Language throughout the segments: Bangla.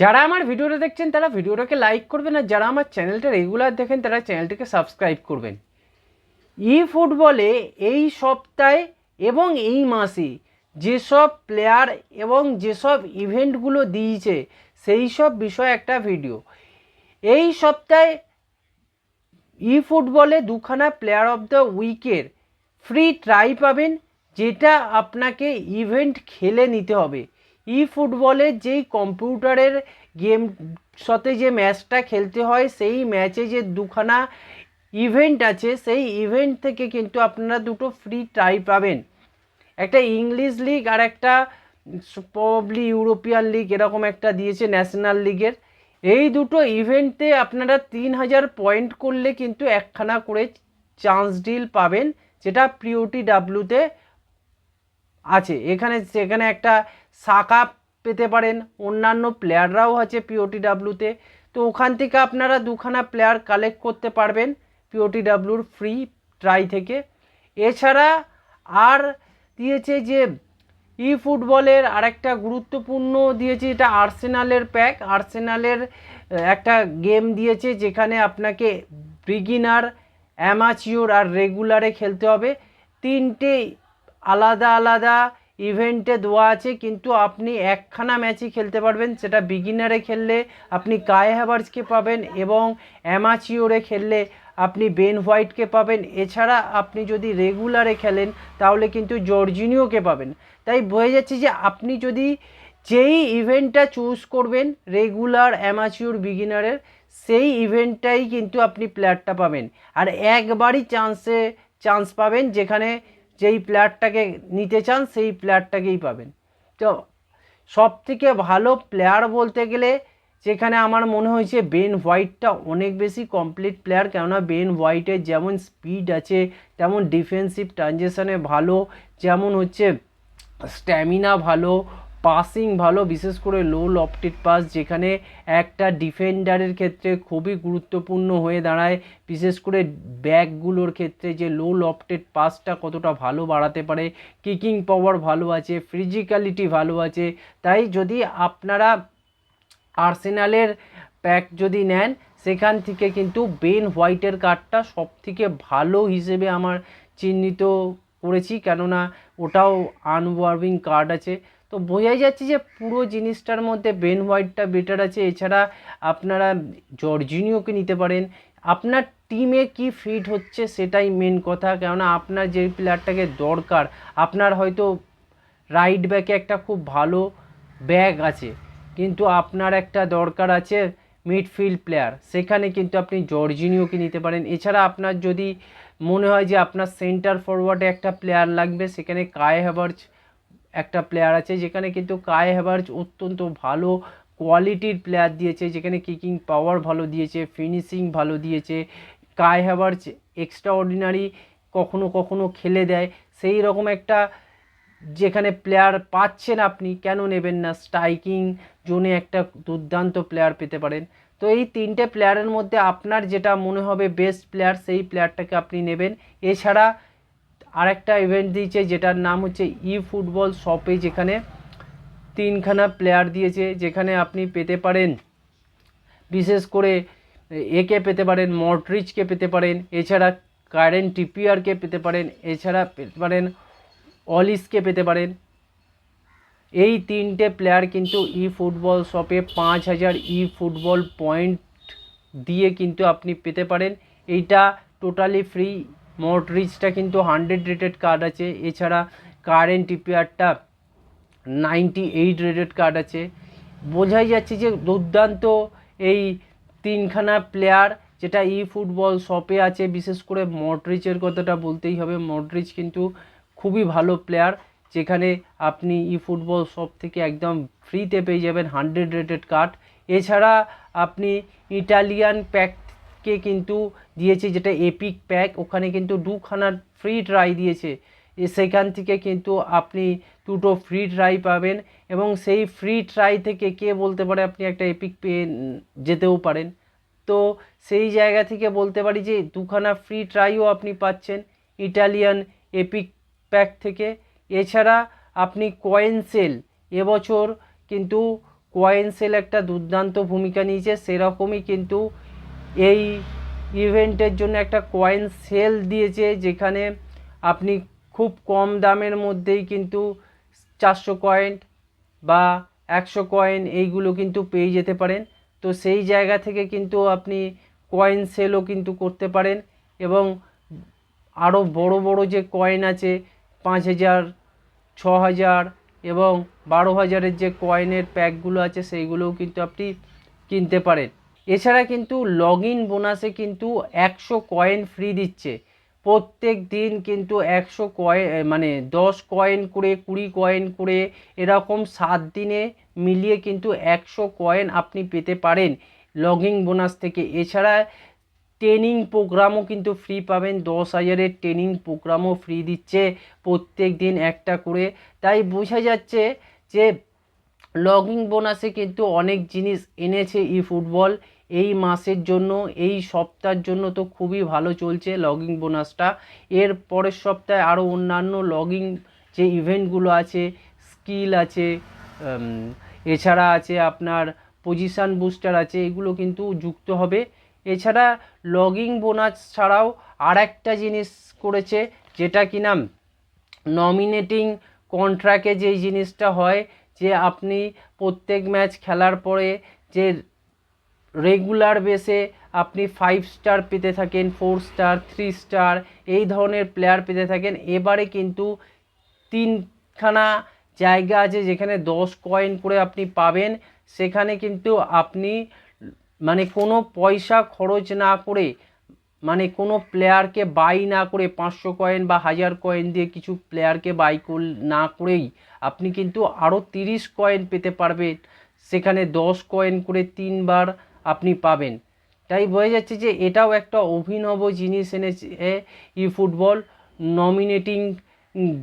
যারা আমার ভিডিওটা দেখছেন, তারা ভিডিওটাকে লাইক করবেন আর যারা আমার চ্যানেলটা রেগুলার দেখেন, তারা চ্যানেলটিকে সাবস্ক্রাইব করবেন। ই ফুটবলে এই সপ্তাহে এবং এই মাসে যেসব প্লেয়ার এবং যেসব ইভেন্টগুলো দিয়েছে, সেই সব বিষয়ে একটা ভিডিও এই সপ্তাহে ই ফুটবলে দুখানা প্লেয়ার অফ দ্য উইকের ফ্রি ট্রাই পাবেন, যেটা আপনাকে ইভেন্ট খেলে নিতে হবে। ই ফুটবলে যেই কম্পিউটারের গেম সাথে যে ম্যাচটা খেলতে হয়, সেই ম্যাচে যে দুখানা ইভেন্ট আছে, সেই ইভেন্ট থেকে কিন্তু আপনারা দুটো ফ্রি ট্রাই পাবেন। একটা ইংলিশ লিগ আর একটা প্রবলি ইউরোপিয়ান লিগ এরকম একটা দিয়েছে ন্যাশনাল লিগের এই দুটো ইভেন্টে আপনারা তিন হাজার পয়েন্ট করলে কিন্তু একখানা করে চান্স ডিল পাবেন, যেটা প্রিওটি ডাব্লুতে আছে। এখানে, সেখানে একটা শাখা পেতে পারেন। অন্যান্য প্লেয়াররাও আছে পিওটি ডাব্লুতে তো। ওখান থেকে আপনারা দুখানা প্লেয়ার কালেক্ট করতে পারবেন পিওটি ডাব্লুর ফ্রি ট্রাই থেকে। এছাড়া আর দিয়েছে যে ই ফুটবলের আরেকটা গুরুত্বপূর্ণ দিয়েছে এটা আর্সেনালের প্যাক আর্সেনালের একটা গেম দিয়েছে যেখানে আপনাকে বিগিনার অ্যামাচিওর আর রেগুলারে খেলতে হবে। তিনটে আলাদা আলাদা ইভেন্টে দেওয়া আছে, কিন্তু আপনি একখানা ম্যাচই খেলতে পারবেন। সেটা বিগিনারে খেললে আপনি কায় হ্যাভার্সকে পাবেন এবং অ্যামাচিওরে খেললে আপনি বেন হোয়াইটকে পাবেন। এছাড়া আপনি যদি রেগুলারে খেলেন, তাহলে কিন্তু জর্জিনিওকে পাবেন। তাই বোঝা যাচ্ছে যে আপনি যদি যেই ইভেন্টটা চুজ করবেন রেগুলার অ্যামাচিওর বিগিনারের সেই ইভেন্টটাই কিন্তু আপনি প্লেয়ারটা পাবেন। আর একবারই চান্সে চান্স পাবেন, যেখানে যেই প্লেয়ারটাকে নিতে চান, সেই প্লেয়ারটাকেই পাবেন। তো সব থেকে ভালো প্লেয়ার বলতে গেলে, যেখানে আমার মনে হয়েছে বেন হোয়াইটটা অনেক বেশি কমপ্লিট প্লেয়ার কেননা বেন হোয়াইটের যেমন স্পিড আছে, তেমন ডিফেন্সিভ ট্রানজেকশানে ভালো, যেমন হচ্ছে স্ট্যামিনা ভালো পাসিং ভালো, বিশেষ করে লো লফটেড পাস যেখানে একটা ডিফেন্ডারের ক্ষেত্রে খুবই গুরুত্বপূর্ণ হয়ে দাঁড়ায়। বিশেষ করে ব্যাকগুলোর ক্ষেত্রে যে লো লফটেড পাসটা কতটা ভালো বাড়াতে পারে কিকিং পাওয়ার ভালো আছে ফিজিক্যালিটি ভালো আছে। তাই যদি আপনারা আর্সেনালের প্যাক যদি নেন, সেখান থেকে কিন্তু বেন হোয়াইটের কার্ডটা সব থেকে ভালো হিসেবে আমার চিহ্নিত করেছি। কেননা ওটাও আনওয়ার্ভিং কার্ড আছে। তো বোঝাই যাচ্ছে যে পুরো জিনিসটার মধ্যে বেন হোয়াইটটা বেটার আছে। এছাড়া আপনারা জর্জিনিওকে নিতে পারেন। আপনার টিমে কি ফিট হচ্ছে সেটাই মেন কথা। কেননা আপনার যে প্লেয়ারটাকে দরকার, আপনার হয়তো রাইট ব্যাকে একটা খুব ভালো ব্যাগ আছে। কিন্তু আপনার একটা দরকার আছে মিডফিল্ড প্লেয়ার সেখানে কিন্তু আপনি জর্জিনিওকে নিতে পারেন। এছাড়া আপনার যদি মনে হয় যে আপনার সেন্টার ফরওয়ার্ডে একটা প্লেয়ার লাগবে, সেখানে কায় হ্যাভার্জ একটা প্লেয়ার আছে যেখানে কিন্তু কায় হ্যাভার্জ অত্যন্ত ভালো কোয়ালিটির প্লেয়ার দিয়েছে, যেখানে কিকিং পাওয়ার ভালো দিয়েছে ফিনিশিং ভালো দিয়েছে। কায় হ্যাভার্জ এক্সট্রা অর্ডিনারি কখনো কখনো খেলে দেয়। সেই রকম একটা যেখানে প্লেয়ার পাচ্ছেন আপনি, কেন নেবেন না? স্ট্রাইকিং জোনে একটা দুর্দান্ত প্লেয়ার পেতে পারেন। তো এই তিনটে প্লেয়ারের মধ্যে আপনার যেটা মনে হবে বেস্ট প্লেয়ার সেই প্লেয়ারটাকে আপনি নেবেন। এছাড়া আরেকটা ইভেন্ট দিয়েছে, যেটার নাম হচ্ছে ই ফুটবল শপে যেখানে তিনখানা প্লেয়ার দিয়েছে, যেখানে আপনি পেতে পারেন, বিশেষ করে একে পেতে পারেন মডরিচকে পেতে পারেন, এছাড়া কারেন টিপিয়ারকে পেতে পারেন, এছাড়া পেতে পারেন অলিসকে পেতে পারেন। এই তিনটে প্লেয়ার কিন্তু ই ফুটবল শপে পাঁচ হাজার ই ফুটবল পয়েন্ট দিয়ে কিন্তু আপনি পেতে পারেন। এইটা টোটালি ফ্রি মডরিচটা কিন্তু হান্ড্রেড রেটেড কার্ড আছে। এছাড়া কারেন্ট টিপিয়ারটা নাইনটি এইট রেটেড কার্ড আছে। বোঝাই যাচ্ছে যে দুর্দান্ত এই তিনখানা প্লেয়ার, যেটা ই ফুটবল শপে আছে, বিশেষ করে মডরিচের কথাটা বলতেই হবে। মডরিচ কিন্তু খুবই ভালো প্লেয়ার, যেখানে আপনি ই ফুটবল শপ থেকে একদম ফ্রিতে পেয়ে যাবেন হান্ড্রেড রেটেড কার্ড। এছাড়া আপনি ইটালিয়ান প্যাককে কিন্তু দিয়েছে যেটা এপিক প্যাক ওখানে কিন্তু দুখানার ফ্রি ট্রাই দিয়েছে। সেখান থেকে কিন্তু আপনি দুটো ফ্রি ট্রাই পাবেন এবং সেই ফ্রি ট্রাই থেকে কে বলতে পারে আপনি একটা এপিক পেয়ে যেতেও পারেন। তো সেই জায়গা থেকে বলতে পারি যে দুখানা ফ্রি ট্রাইও আপনি পাচ্ছেন ইটালিয়ান এপিক প্যাক থেকে। এছাড়া আপনি কয়েন সেল এবছর কিন্তু কয়েন সেল একটা দুর্দান্ত ভূমিকা নিয়েছে, সেরকমই কিন্তু এই ইভেন্টের জন্য একটা কয়েন সেল দিয়েছে, যেখানে আপনি খুব কম দামের মধ্যেই কিন্তু চারশো কয়েন বা একশো কয়েন এইগুলো কিন্তু পেয়ে যেতে পারেন। তো সেই জায়গা থেকে কিন্তু আপনি কয়েন সেলও কিন্তু করতে পারেন এবং আরও বড় বড় যে কয়েন আছে, পাঁচ হাজার, ছ হাজার এবং বারো হাজারের যে কয়েনের প্যাকগুলো আছে, সেইগুলোও কিন্তু আপনি কিনতে পারেন। এছাড়া কিন্তু লগ ইন বোনাসে কিন্তু একশো কয়েন ফ্রি দিচ্ছে। প্রত্যেক দিন কিন্তু একশো কয়েন মানে দশ কয়েন করে, কুড়ি কয়েন করে, এরকম সাত দিনে মিলিয়ে কিন্তু একশো কয়েন আপনি পেতে পারেন লগিং বোনাস থেকে। এছাড়া ট্রেনিং প্রোগ্রামও কিন্তু ফ্রি পাবেন, দশ হাজারের ট্রেনিং প্রোগ্রামও ফ্রি দিচ্ছে প্রত্যেক দিন একটা করে। তাই বোঝা যাচ্ছে যে লগিং বোনাসে কিন্তু অনেক জিনিস এনেছে ই ফুটবল এই মাসের জন্য, এই সপ্তাহের জন্য তো খুবই ভালো চলছে লগিং বোনাসটা। এর পরের সপ্তাহে আরও অন্যান্য লগিং যে ইভেন্টগুলো আছে, স্কিল আছে এছাড়া আছে আপনার পজিশান বুস্টার আছে, এগুলো কিন্তু যুক্ত হবে। এছাড়া লগিং বোনাস ছাড়াও আর একটা জিনিস করেছে, যেটা কি কিনা নমিনেটিং কন্ট্রাক্টে যেই জিনিসটা হয়, যে আপনি প্রত্যেক ম্যাচ খেলার পরে যে রেগুলার বেসে আপনি ফাইভ স্টার পেতে থাকেন ফোর স্টার থ্রি স্টার এই ধরনের প্লেয়ার পেতে থাকেন। এবারে কিন্তু তিনখানা জায়গা আছে যেখানে দশ কয়েন করে আপনি পাবেন। সেখানে কিন্তু আপনি মানে কোনো পয়সা খরচ না করে মানে কোনো প্লেয়ারকে বাই না করে, পাঁচশো কয়েন বা হাজার কয়েন দিয়ে কিছু প্লেয়ারকে বাই কর, না করেই আপনি কিন্তু আরও তিরিশ কয়েন পেতে পারবেন। সেখানে দশ কয়েন করে তিনবার আপনি পাবেন। তাই বোঝা যাচ্ছে যে এটাও একটা অভিনব জিনিস এনেছে ই ফুটবল নমিনেটিং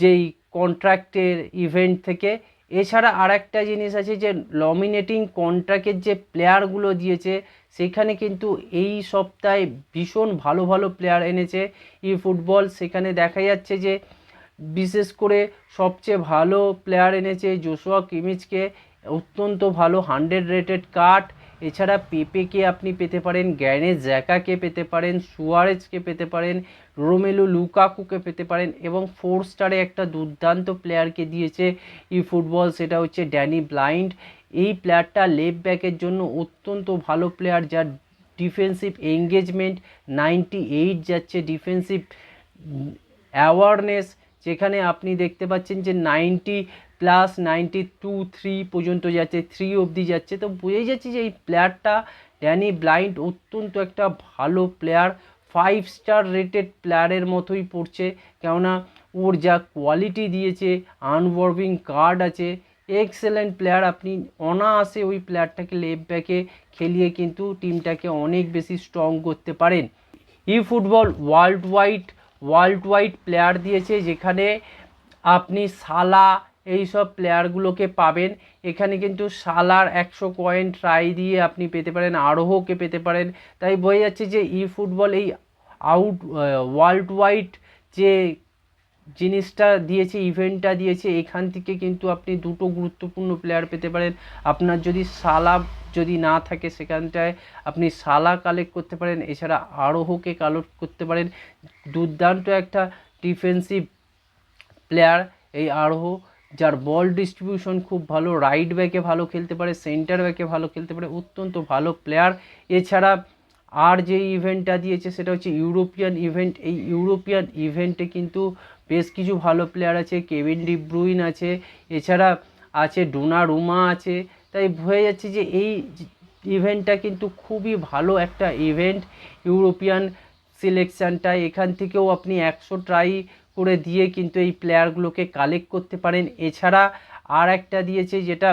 যেই কন্ট্রাক্টের ইভেন্ট থেকে। এছাড়া আর একটা জিনিস আছে যে নমিনেটিং কন্ট্রাক্টের যে প্লেয়ারগুলো দিয়েছে, সেখানে কিন্তু এই সপ্তাহে ভীষণ ভালো ভালো প্লেয়ার এনেছে ই ফুটবল। সেখানে দেখা যাচ্ছে যে বিশেষ করে সবচেয়ে ভালো প্লেয়ার এনেছে জোসুয়া কিমিচকে, অত্যন্ত ভালো হান্ড্রেড রেটেড কাট এছাড়া পেপেকে আপনি পেতে পারেন গ্যানে জ্যাকাকে পেতে পারেন সুয়ারেজকে পেতে পারেন রোমেলু লুকাকুকে পেতে পারেন এবং ফোর স্টারে একটা দুর্দান্ত প্লেয়ারকে দিয়েছে ই ফুটবল সেটা হচ্ছে ড্যানি ব্লাইন্ড এই প্লেয়ারটা লেফট ব্যাকের জন্য অত্যন্ত ভালো প্লেয়ার যার ডিফেন্সিভ এঙ্গেজমেন্ট নাইনটি এইট যাচ্ছে ডিফেন্সিভ অ্যাওয়ারনেস যেখানে আপনি দেখতে পাচ্ছেন যে ninety plus ninety two three পর্যন্ত যাচ্ছে, থ্রি অবধি যাচ্ছে। তো বোঝাই যাচ্ছে যে এই প্লেয়ারটা ড্যানি ব্লাইন্ড অত্যন্ত একটা ভালো প্লেয়ার। ফাইভ স্টার রেটেড প্লেয়ারের মতোই পড়ছে, কেননা ওর যা কোয়ালিটি দিয়েছে, আনওয়ার্ভিং কার্ড আছে, এক্সেলেন্ট প্লেয়ার। আপনি অনায়াসে ওই প্লেয়ারটাকে লেফট ব্যাকে খেলিয়ে কিন্তু টিমটাকে অনেক বেশি স্ট্রং করতে পারেন। EFootball world wide world wide player দিয়েছে, যেখানে আপনি সালা এই সব প্লেয়ারগুলোকে পাবেন। এখানে কিন্তু সালার একশো কয়েন ট্রাই দিয়ে আপনি পেতে পারেন, আরোহকে পেতে পারেন। তাই বোঝা যাচ্ছে যে ই ফুটবল এই আউট ওয়ার্ল্ড ওয়াইড যে জিনিসটা দিয়েছে ইভেন্টটা দিয়েছে, এখান থেকে কিন্তু আপনি দুটো গুরুত্বপূর্ণ প্লেয়ার পেতে পারেন। আপনার যদি সালা যদি না থাকে সেখানটায়, আপনি সালা কালেক্ট করতে পারেন। এছাড়া আরোহকে কালেক্ট করতে পারেন। দুর্দান্ত একটা ডিফেন্সিভ প্লেয়ার এই আরোহ। যার বল ডিস্ট্রিবিউশন খুব ভালো রাইট ব্যাকে ভালো খেলতে পারে সেন্টার ব্যাকে ভালো খেলতে পারে, অত্যন্ত ভালো প্লেয়ার এছাড়া আর যে ইভেন্টটা দিয়েছে সেটা হচ্ছে ইউরোপিয়ান ইভেন্ট এই ইউরোপিয়ান ইভেন্টে কিন্তু বেশ কিছু ভালো প্লেয়ার আছে কেভিন ডিব্রুইন আছে, এছাড়া আছে ডোনা রুমা আছে। তাই হয়ে যাচ্ছে যে এই ইভেন্টটা কিন্তু খুবই ভালো একটা ইভেন্ট ইউরোপিয়ান সিলেকশানটা এখান থেকেও আপনি একশো ট্রাই করে দিয়ে কিন্তু এই প্লেয়ারগুলোকে কালেক্ট করতে পারেন। এছাড়া আর একটা দিয়েছে যেটা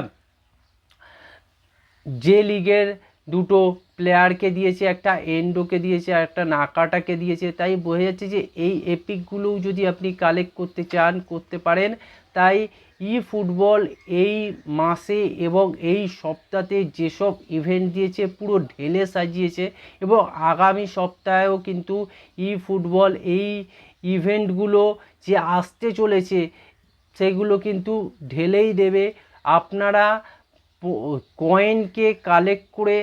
যে লিগের দুটো প্লেয়ারকে দিয়েছে, একটা এন্ডোকে দিয়েছে আর একটা নাকাটাকে দিয়েছে। তাই বোঝা যাচ্ছে যে এই এপিকগুলোও যদি আপনি কালেক্ট করতে চান, করতে পারেন। তাই ই ফুটবল এই মাসে এবং এই সপ্তাহে যেসব ইভেন্ট দিয়েছে, পুরো ঢেলে সাজিয়েছে এবং আগামী সপ্তাহেও কিন্তু ই ফুটবল এই ইভেন্টগুলো যে আসতে চলেছে, সেগুলো কিন্তু ঢেলেই দেবে। আপনারা কয়েনকে কালেক্ট করে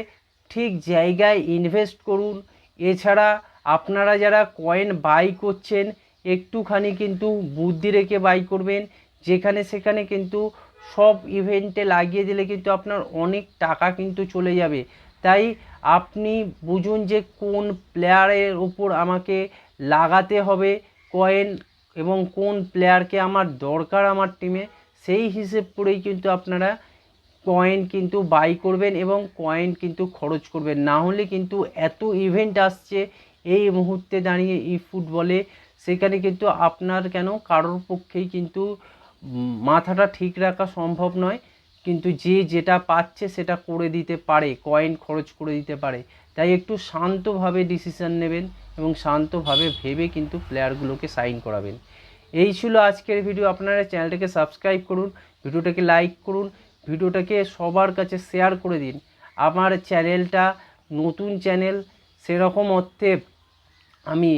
ঠিক জায়গায় ইনভেস্ট করুন। এছাড়া আপনারা যারা কয়েন বাই করছেন, একটুখানি কিন্তু বুদ্ধি রেখে বাই করবেন। যেখানে সেখানে কিন্তু সব ইভেন্টে লাগিয়ে দিলে কিন্তু আপনার অনেক টাকা কিন্তু চলে যাবে। তাই আপনি বুঝুন যে কোন প্লেয়ারের উপর আমাকে লাগাতে হবে। কয়েন এবং কোন প্লেয়ারকে আমার দরকার আমার টিমে সেই হিসেব করেই কিন্তু আপনারা কয়েন কিন্তু বাই করবেন এবং কয়েন কিন্তু খরচ করবেন। না হলে কিন্তু এত ইভেন্ট আসছে এই মুহূর্তে দাঁড়িয়ে ই ফুটবলে সেখানে কিন্তু আপনার কেন কারোর পক্ষেই কিন্তু মাথাটা ঠিক রাখা সম্ভব নয়। কিন্তু যে যেটা পাচ্ছে সেটা করে দিতে পারে কয়েন খরচ করে দিতে পারে। তাই একটু শান্তভাবে ডিসিশন নেবেন। এবং শান্তভাবে ভেবে কিন্তু প্লেয়ারগুলোকে সাইন করাবেন। এই ছিল আজকের ভিডিও। আপনারা চ্যানেলটাকে সাবস্ক্রাইব করুন, ভিডিওটাকে লাইক করুন, ভিডিওটাকে সবার কাছে শেয়ার করে দিন। আমার চ্যানেলটা নতুন চ্যানেল, সেরকম অর্থে আমি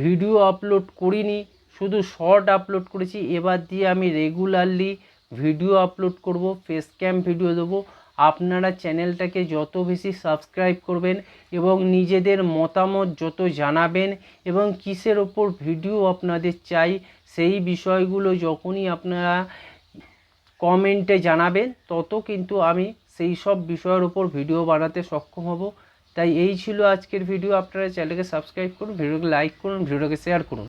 ভিডিও আপলোড করিনি, শুধু শর্ট আপলোড করেছি। এবার দিয়ে আমি রেগুলারলি ভিডিও আপলোড করব ফেস ক্যাম ভিডিও দেবো। আপনারা চ্যানেলটাকে যত বেশি সাবস্ক্রাইব করবেন এবং নিজেদের মতামত যত জানাবেন এবং কিসের ওপর ভিডিও আপনাদের চাই, সেই বিষয়গুলো যখনই আপনারা কমেন্টে জানাবেন, তত কিন্তু আমি সেই সব বিষয়ের ওপর ভিডিও বানাতে সক্ষম হব। তাই এই ছিল আজকের ভিডিও। আপনারা চ্যানেলকে সাবস্ক্রাইব করুন, ভিডিওকে লাইক করুন, ভিডিওকে শেয়ার করুন।